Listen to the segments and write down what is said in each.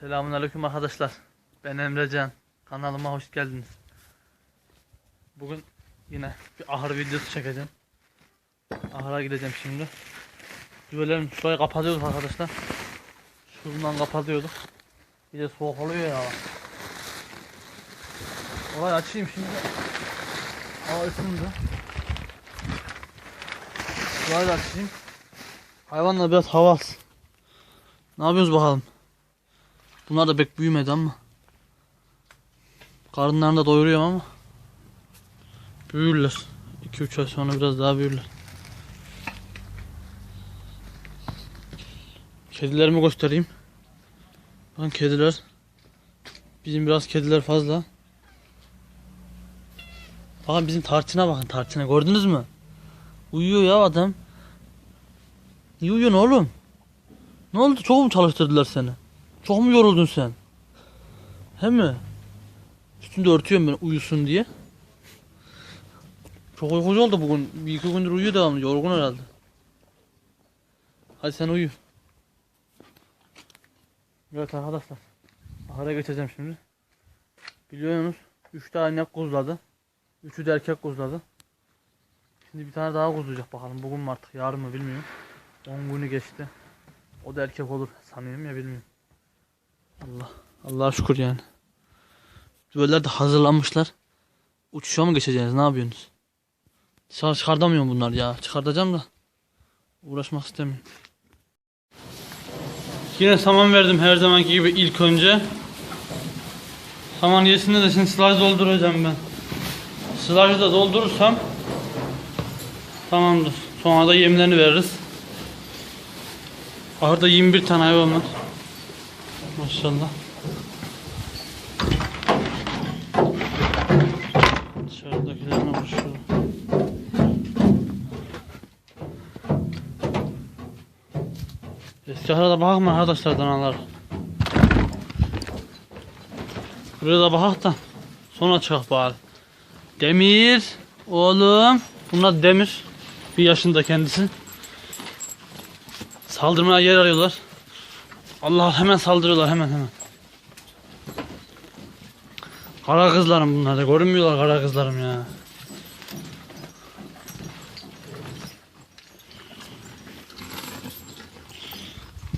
Selamünaleyküm arkadaşlar. Ben Emrecan. Kanalıma hoş geldiniz. Bugün yine bir ahır videosu çekeceğim. Ahıra gideceğim şimdi. Düvelerin şurayı kapatıyorduk arkadaşlar. Şuradan kapatıyorduk. Bir de soğuk oluyor ya. Orayı açayım şimdi. Hava ısındı. Şurayı da açayım. Hayvanlar biraz hava alsın. Ne yapıyoruz bakalım? Bunlar da pek büyümedi ama. Karınlarını da doyuruyorum ama. Büyürler. 2-3 ay sonra biraz daha büyürler. Kedilerimi göstereyim. Bakın kediler. Bizim biraz kediler fazla. Bakın bizim tarçına bakın tarçına gördünüz mü? Uyuyor ya adam. Niye uyuyorsun oğlum? Ne oldu? Çok mu çalıştırdılar seni? Çok mu yoruldun sen? He mi? Üstünde örtüyorum ben uyusun diye. Çok uykucu oldu bugün. Bir iki gündür uyuyor devamlı. Yorgun herhalde. Hadi sen uyu. Evet arkadaşlar. Ahıra geçeceğim şimdi. Biliyorsunuz 3 tane inek kuzladı. Üçü de erkek kuzladı. Şimdi bir tane daha kuzlayacak bakalım. Bugün mü artık yarın mı bilmiyorum. 10 günü geçti. O da erkek olur sanıyorum ya bilmiyorum. Allah. Allah'a şükür yani. Düveler de hazırlanmışlar. Uçuşa mı geçeceğiz? Ne yapıyorsunuz? Dışarı çıkartamıyorum bunlar ya. Çıkartacağım da. Uğraşmak istemiyorum. Yine saman verdim her zamanki gibi ilk önce. Saman yesinde de şimdi sılaj dolduracağım ben. Sılajı da doldurursam tamamdır. Sonra da yemlerini veririz. Ahırda 21 tane hayvan var. Maşallah. Dışarıdakilerine bakıyorum. Eski ahıra da bakma arkadaşlar danalar. Buraya da bakak da sonra çıkak bari. Demir oğlum. Bunlar Demir. Bir yaşında kendisi. Saldırmaya yer arıyorlar. Allah hemen saldırıyorlar hemen hemen. Kara kızlarım bunlar da görünmüyorlar kara kızlarım ya.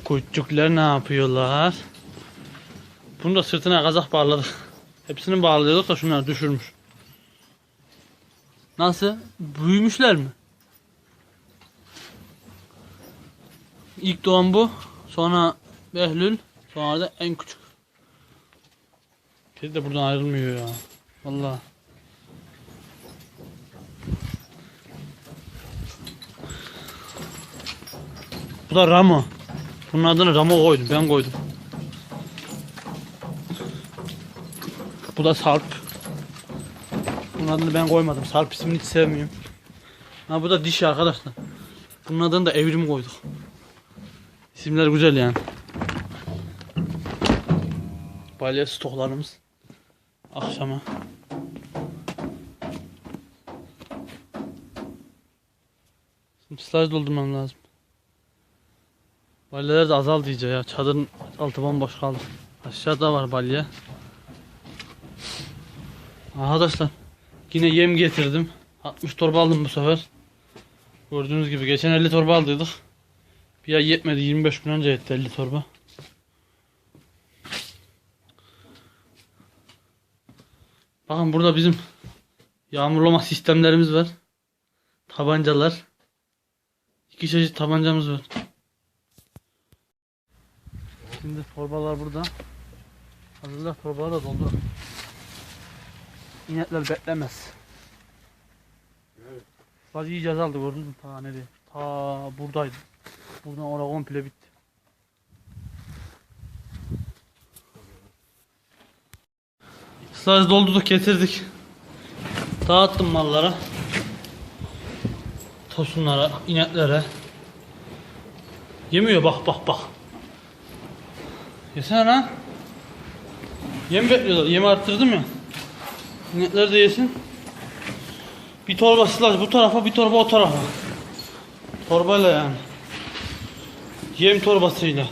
Kuytçuklar ne yapıyorlar? Bunu da sırtına kazak bağladık. Hepsini bağlıyorduk da şunlar düşürmüş. Nasıl? Büyümüşler mi? İlk doğan bu. Sonra Behlül. Sonra da en küçük. Kedi de buradan ayrılmıyor ya. Vallahi. Bu da Ramo. Bunun adını Ramo koydum. Ben koydum. Bu da Sarp. Bunun adını ben koymadım. Sarp ismini hiç sevmiyorum. Ha bu da dişi arkadaşlar. Bunun adını da Evrim koyduk. İsimler güzel yani. Balya stoklarımız. Akşama. Şimdi doldurmam lazım. Balyalar da azaldı iyice ya. Çadırın altı bomboş kaldı. Aşağıda var balya. Arkadaşlar yine yem getirdim. 60 torba aldım bu sefer. Gördüğünüz gibi geçen 50 torba aldıydık. Bir ay yetmedi 25 gün önce yetti 50 torba. Bakın burada bizim yağmurlama sistemlerimiz var. Tabancalar. İki çeşit tabancamız var. Şimdi torbalar burada. Hazırlar torbaları da doldur. İnekler beklemez. Sadece iyice azaldı gördünüz mü? Ta nereye? Ta buradaydı. Buradan oraya komple bitti. Sadece doldurduk getirdik. Dağıttım mallara. Tosunlara, ineklere. Yemiyor bak bak bak. Yesene lan. Yem bekliyorlar. Yemi arttırdım ya. İnekler de yesin. Bir torba silaj bu tarafa bir torba o tarafa. Torbayla yani. Yem torbasıyla.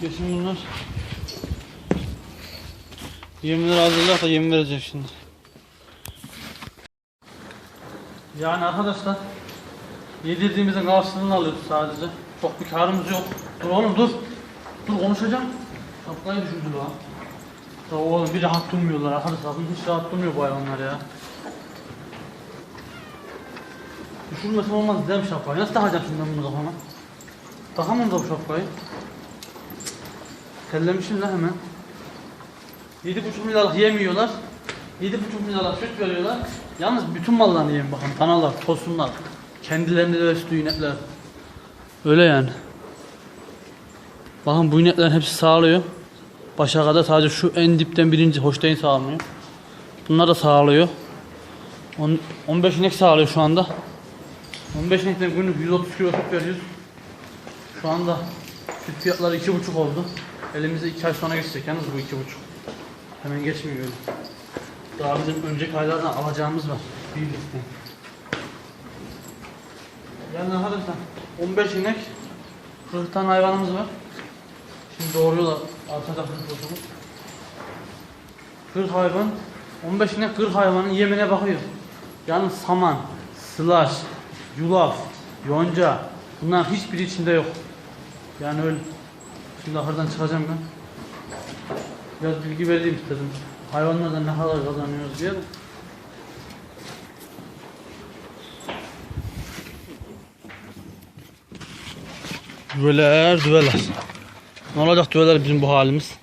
Geçin bunlar. Yemleri hazırlar da yem verecek şimdi. Yani arkadaşlar yedirdiğimizin karşılığını alıyoruz sadece. Çok bir karımız yok. Dur oğlum dur. Dur konuşacağım. Şapkayı düşürdü lan. Ya oğlum bir rahat durmuyorlar arkadaşlar. Hiç rahat durmuyor bu hayvanlar ya. Düşürmesem olmaz değil mi şapkayı? Nasıl takacağım şimdi ben bunu kafama? Takamam da bu şapkayı. Tellemişim lan hemen. 7,5 milyarlık yemiyorlar. 7,5 milyarlık süt veriyorlar. Yalnız bütün mallarını yiyin bakın. Danalar, tosunlar. Kendilerinde de sütü inekler. Öyle yani. Bakın bu ineklerin hepsi sağlıyor. Başa kadar sadece şu en dipten birinci hoşteyn sağlamıyor. Bunlar da sağlıyor. On- 15 inek sağlıyor şu anda. 15 inekten günlük 130 kilo süt veriyoruz. Şu anda süt fiyatları 2,5 oldu. Elimizde 2 ay sonra geçecek yalnız bu 2,5. Hemen geçmiyor. Daha bizim önceki aylardan alacağımız var. Bir liste. Yani arkadaşlar 15 inek 40 tane hayvanımız var. Şimdi doğuruyorlar arka kırk 40 hayvan 15 inek 40 hayvanın yemine bakıyor. Yani saman, sılaş, yulaf, yonca bunların hiçbiri içinde yok. Yani öyle. Şimdi ahırdan çıkacağım ben. Biraz bilgi vereyim istedim. Hayvanlardan ne kadar kazanıyoruz diye. Düveler, düveler. Ne olacak düveler bizim bu halimiz?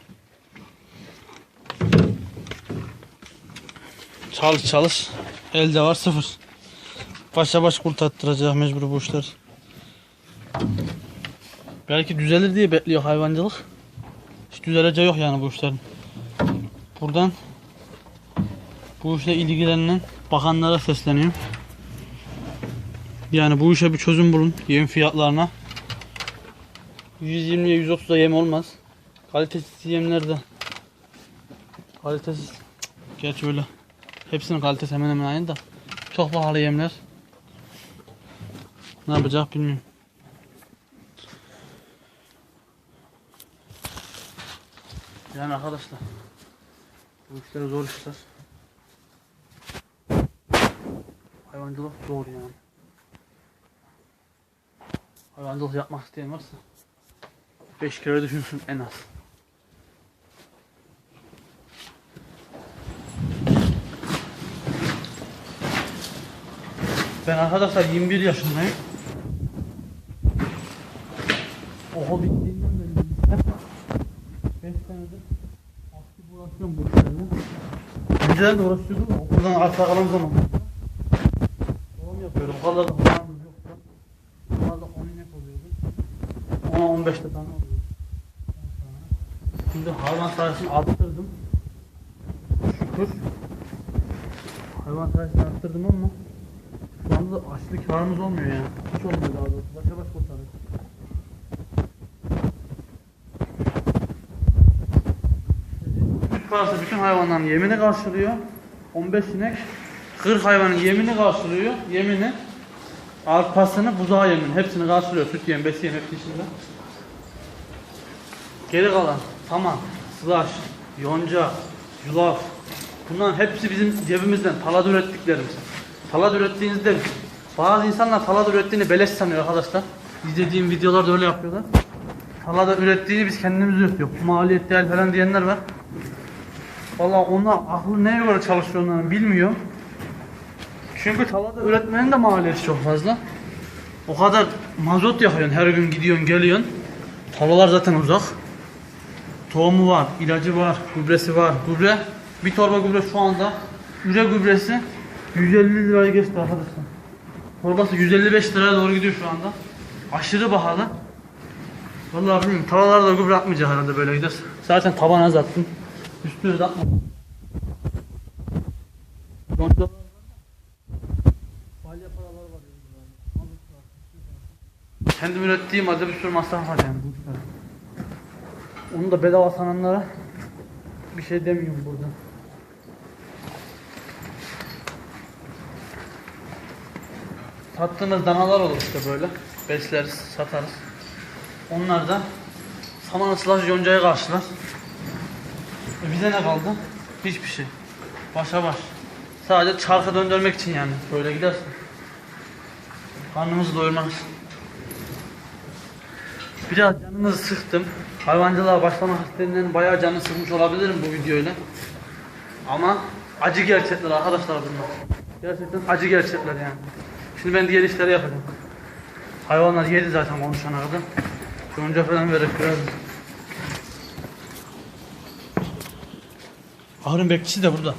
Çalış çalış. Elde var sıfır. Başa baş kurtarttıracak mecbur bu işler. Belki düzelir diye bekliyor hayvancılık. Hiç düzeleceği yok yani bu işlerin. Buradan bu işle ilgilenen bakanlara sesleniyorum. Yani bu işe bir çözüm bulun yem fiyatlarına. 120'ye 130'a yem olmaz. Kalitesiz yemlerde kalitesiz Gerçi öyle. Hepsinin kalitesi hemen hemen aynı da. Çok pahalı yemler. Ne yapacak bilmiyorum. Yani arkadaşlar bu işler zor işler. Hayvancılık zor yani. Hayvancılık yapmak isteyen varsa 5 kere düşünsün en az. Ben arkadaşlar 21 yaşındayım. Oha bittiğinden beri 5 senedir aktif uğraşıyorum bu işlerle. Önceden de uğraşıyordum okuldan arta kalan zaman. Doğum yapıyorum. Yoktu. O kadar da 10 inek oluyordu. 10 15 de tane oluyordu. Şimdi hayvan sayısını arttırdım. Şükür. Hayvan sayısını arttırdım ama şu anda açlık karımız olmuyor yani. Hiç olmuyor daha doğrusu. Başa baş kurtarıyor. Parası bütün hayvanların yemini karşılıyor. 15 inek 40 hayvanın yemini karşılıyor. Yemini arpasını, buzağı yemini hepsini karşılıyor. Süt yem, besi yem hepsi içinde. Geri kalan saman, sılaş, yonca, yulaf bunların hepsi bizim cebimizden talada ürettiklerimiz. Talada ürettiğinizde bazı insanlar talada ürettiğini beleş sanıyor arkadaşlar. İzlediğim videolarda öyle yapıyorlar. Talada ürettiğini biz kendimiz üretiyoruz. Maliyet değil falan diyenler var. Valla onlar aklı neye göre çalışıyor onların bilmiyor. Çünkü talada üretmenin de maliyeti çok fazla. O kadar mazot yakıyorsun her gün gidiyorsun geliyorsun. Talalar zaten uzak. Tohumu var, ilacı var, gübresi var. Gübre, bir torba gübre şu anda üre gübresi 150 liraya geçti arkadaşlar. Torbası 155 liraya doğru gidiyor şu anda. Aşırı pahalı. Vallahi bilmiyorum. Tavallarda gübre atmayacak herhalde böyle giderse. Zaten taban az attım. Üstüne de atmadım. Yoncalar var da. Balya paraları var. Kendim ürettiğim halde bir sürü masraf var yani. Onu da bedava sananlara bir şey demiyorum burada. Sattığımız danalar olur işte böyle. Besleriz, satarız. Onlar da saman ıslaş yoncayı karşılar. E bize ne kaldı? Hiçbir şey. Başa baş. Sadece çarka döndürmek için yani. Böyle gidersin. Karnımızı doyurmak için. Biraz canınızı sıktım. Hayvancılığa başlamak isteyenlerin bayağı canını sıkmış olabilirim bu videoyla. Ama acı gerçekler arkadaşlar bunlar. Gerçekten acı gerçekler yani. Şimdi ben diğer işleri yapacağım. Hayvanlar yedi zaten konuşana kadar. Yonca falan verip biraz. Ahırın bekçisi de burada.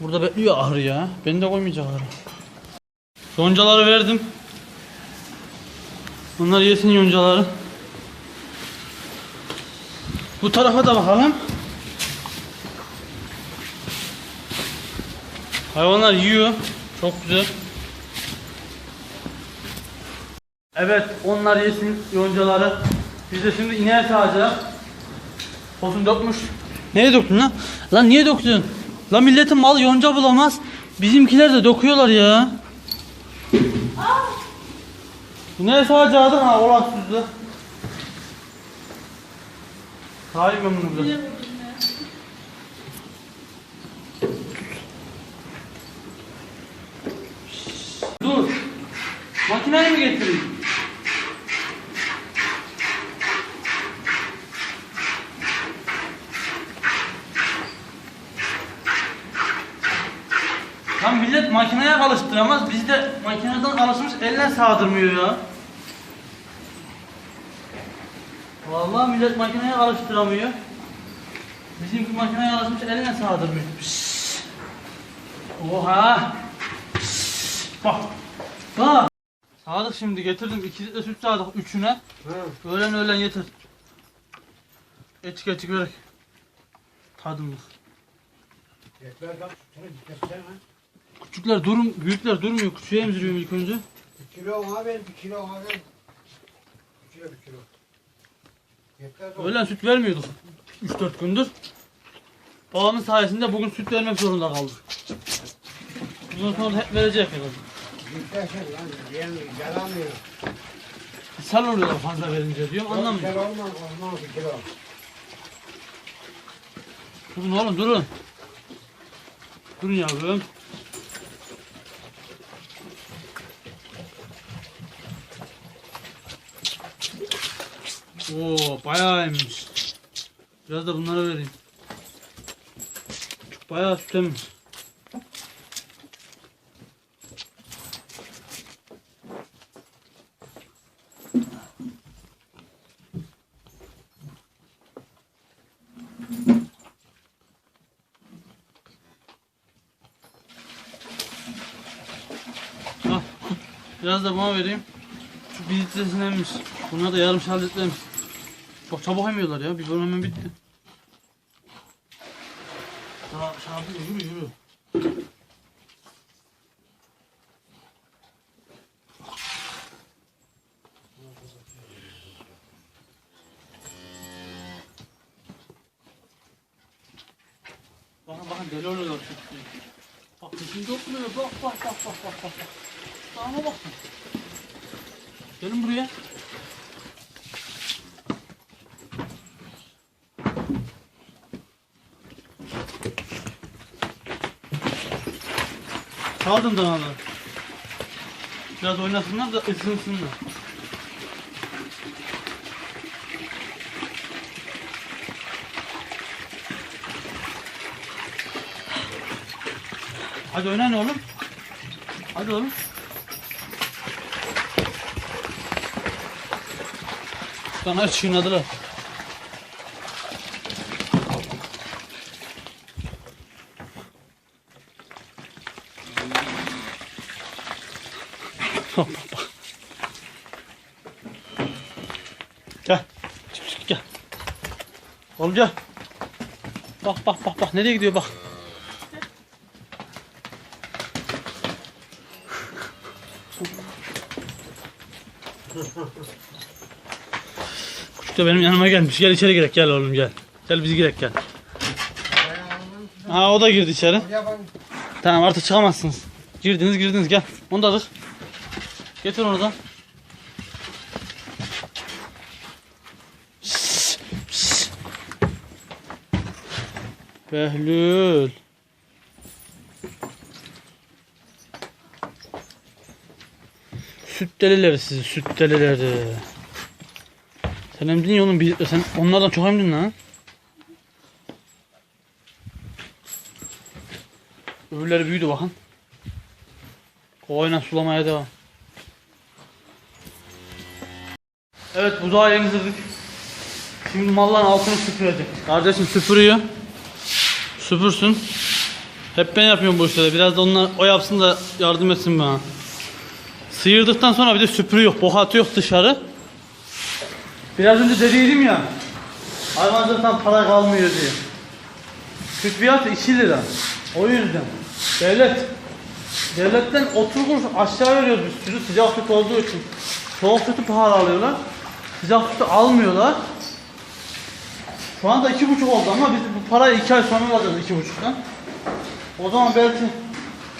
Burada bekliyor ahır ya. Beni de koymayacak ahıra. Yoncaları verdim. Bunlar yesin yoncaları. Bu tarafa da bakalım. Hayvanlar yiyor. Çok güzel. Evet, onlar yesin yoncaları. Biz de şimdi ineğe sağacağız. Tosun dökmüş. Neye döktün lan? Lan niye döktün? Lan milletin malı yonca bulamaz. Bizimkiler de döküyorlar ya. İneğe sağacağız ha olan süzde. Sahip ben bunu biraz. Dur. Makineyi mi getireyim? Lan millet makineye alıştıramaz. Biz de makineden alışmış eline sağdırmıyor ya. Vallahi millet makineye alıştıramıyor. Bizimki makineye alışmış eline sağdırmıyor. Pişt. Oha. Pişt. Bak. Bak. Sadık şimdi getirdim. İki litre süt sağdık üçüne. Öğlen öğlen yeter. Eçik eçik verek. Tadımlık. Yetler bak, şunu dikkatsene. Küçükler durum, büyükler durmuyor. Küçüğe emziriyorum ilk önce. Bir kilo ona ver, bir kilo ona ver. Bir kilo, bir kilo. Yetler bak. Öğlen süt vermiyorduk. 3-4 gündür. Babamın sayesinde bugün süt vermek zorunda kaldık. Bundan sonra hep verecek herhalde. Yetlersen lan, diyen yalanmıyor. Sal oluyorlar fazla verince diyorum anlamıyor. olmaz, olmaz bir kilo. Durun oğlum durun. Durun yavrum. Oo bayağıymış. Biraz da bunlara vereyim. Bayağı süt emmiş. Al. Biraz da bana vereyim. Şu bir litresini emmiş. Bunlar da yarım şal litre emmiş. Çok çabuk emiyorlar ya. Biberon hemen bitti. Daha şarkı yürü yürü. Bakın bakın deli oluyorlar şu Bak peşinde oturuyor. Bak bak bak bak bak bak. bak. Sağına bak. Gelin buraya. Saldım danaları. Biraz oynasınlar da ısınsınlar. Hadi oynayın oğlum. Hadi oğlum. Dana çiğnediler. Gel. Bak bak bak bak nereye gidiyor bak. Küçük de benim yanıma gelmiş. Gel içeri girek gel oğlum gel. Gel biz girek gel. Ha o da girdi içeri. Tamam artık çıkamazsınız. Girdiniz girdiniz gel. Onu da alır. Getir onu da. Behlül. Süt delileri sizi, süt delileri. Sen emdin ya oğlum, sen onlardan çok emdin lan. Öbürleri büyüdü bakın. Kovayla sulamaya devam. Evet buzağı emzirdik. Şimdi malların altını süpürecek. Kardeşim süpürüyor. Süpürsün. Hep ben yapıyorum bu işleri. Biraz da onlar o yapsın da yardım etsin bana. Sıyırdıktan sonra bir de süpürüyor. Bohatı yok dışarı. Biraz önce dediydim ya. Hayvancılıktan para kalmıyor diye. Süt fiyatı 2 lira. O yüzden. Devlet. Devletten 30 kuruş aşağı veriyoruz biz sütü sıcak süt olduğu için. Soğuk sütü pahalı alıyorlar. Sıcak sütü almıyorlar. Şu anda iki buçuk oldu ama biz parayı iki ay sonra alacağız iki buçuktan. O zaman belki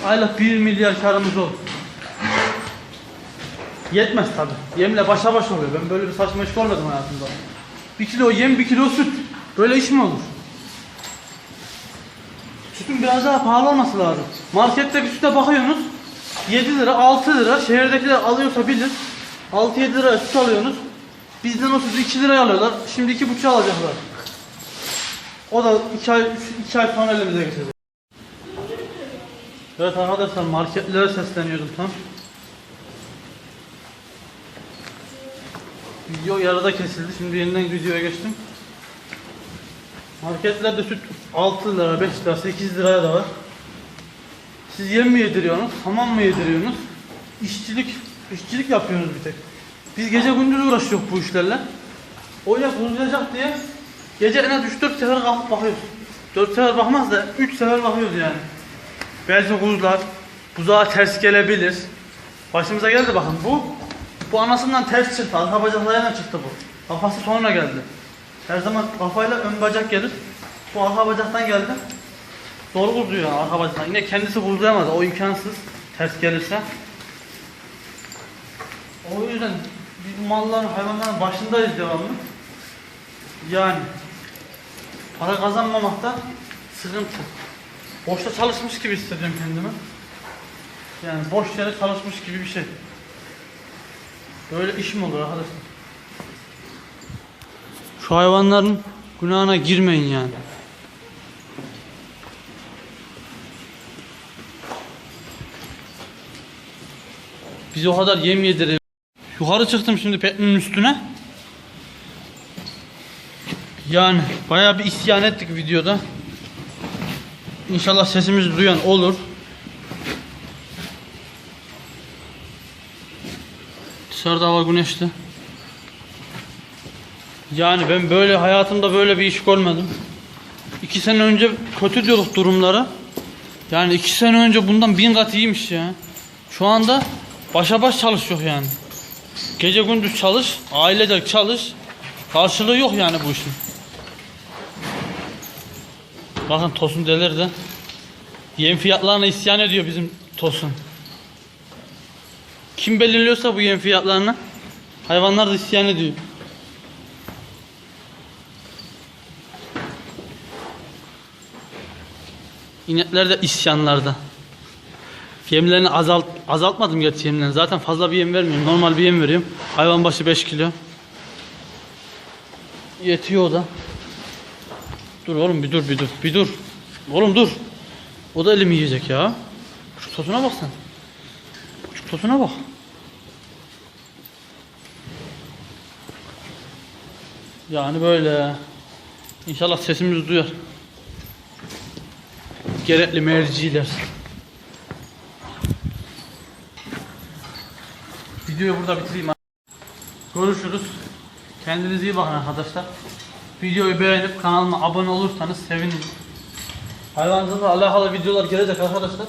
aylık bir milyar karımız olur. Yetmez tabi. Yemle başa baş oluyor. Ben böyle bir saçma iş görmedim hayatımda. Bir kilo yem, bir kilo süt. Böyle iş mi olur? Sütün biraz daha pahalı olması lazım. Markette bir süte bakıyorsunuz. 7 lira, 6 lira. Şehirdekiler alıyorsa bilir. 6-7 lira süt alıyorsunuz. Bizden o sütü 2 liraya alıyorlar. Şimdi 2,5 alacaklar. O da 2 ay, 2 ay sonra elimize geçecek. Evet arkadaşlar marketlere sesleniyordum tam. Video yarıda kesildi. Şimdi yeniden videoya geçtim. Marketlerde süt 6 lira, 5 lira, 8 liraya da var. Siz yem mi yediriyorsunuz, hamam mı yediriyorsunuz? İşçilik, işçilik yapıyorsunuz bir tek. Biz gece gündüz uğraşıyoruz bu işlerle. O ya buzlayacak diye gece en az 3-4 sefer kalkıp bakıyoruz. 4 sefer bakmaz da 3 sefer bakıyoruz yani. Belki buzlar, buzağa ters gelebilir. Başımıza geldi bakın bu. Bu anasından ters çıktı. Arka bacaklarıyla çıktı bu. Kafası sonra geldi. Her zaman kafayla ön bacak gelir. Bu arka bacaktan geldi. Zor vurdu yani arka bacaktan. Yine kendisi vurduramaz. O imkansız. Ters gelirse. O yüzden malların, hayvanların başındayız devamlı. Yani para kazanmamakta sıkıntı. Boşta çalışmış gibi hissediyorum kendimi. Yani boş yere çalışmış gibi bir şey. Böyle iş mi olur arkadaşlar? Şu hayvanların günahına girmeyin yani. Biz o kadar yem yediriyoruz. Yukarı çıktım şimdi Petmin'in üstüne. Yani bayağı bir isyan ettik videoda. İnşallah sesimizi duyan olur. Dışarıda hava güneşli. Yani ben böyle hayatımda böyle bir iş görmedim. İki sene önce kötü diyorduk durumlara. Yani iki sene önce bundan bin kat iyiymiş ya. Şu anda başa baş çalışıyor yani. Gece gündüz çalış, ailecek çalış. Karşılığı yok yani bu işin. Bakın Tosun delirdi. Yem fiyatlarına isyan ediyor bizim Tosun. Kim belirliyorsa bu yem fiyatlarını hayvanlar da isyan ediyor. İnekler de isyanlarda. Yemlerini azalt azaltmadım gerçi yemlerini. Zaten fazla bir yem vermiyorum. Normal bir yem veriyorum. Hayvan başı 5 kilo. Yetiyor o da. Dur oğlum bir dur bir dur bir dur. Oğlum dur. O da elimi yiyecek ya. Şu tosuna bak sen. Şu tosuna bak. Yani böyle. İnşallah sesimiz duyar. Gerekli merciler. Videoyu burada bitireyim. Görüşürüz. Kendinize iyi bakın arkadaşlar. Videoyu beğenip kanalıma abone olursanız sevinirim. Hayvancılıkla alakalı videolar gelecek arkadaşlar.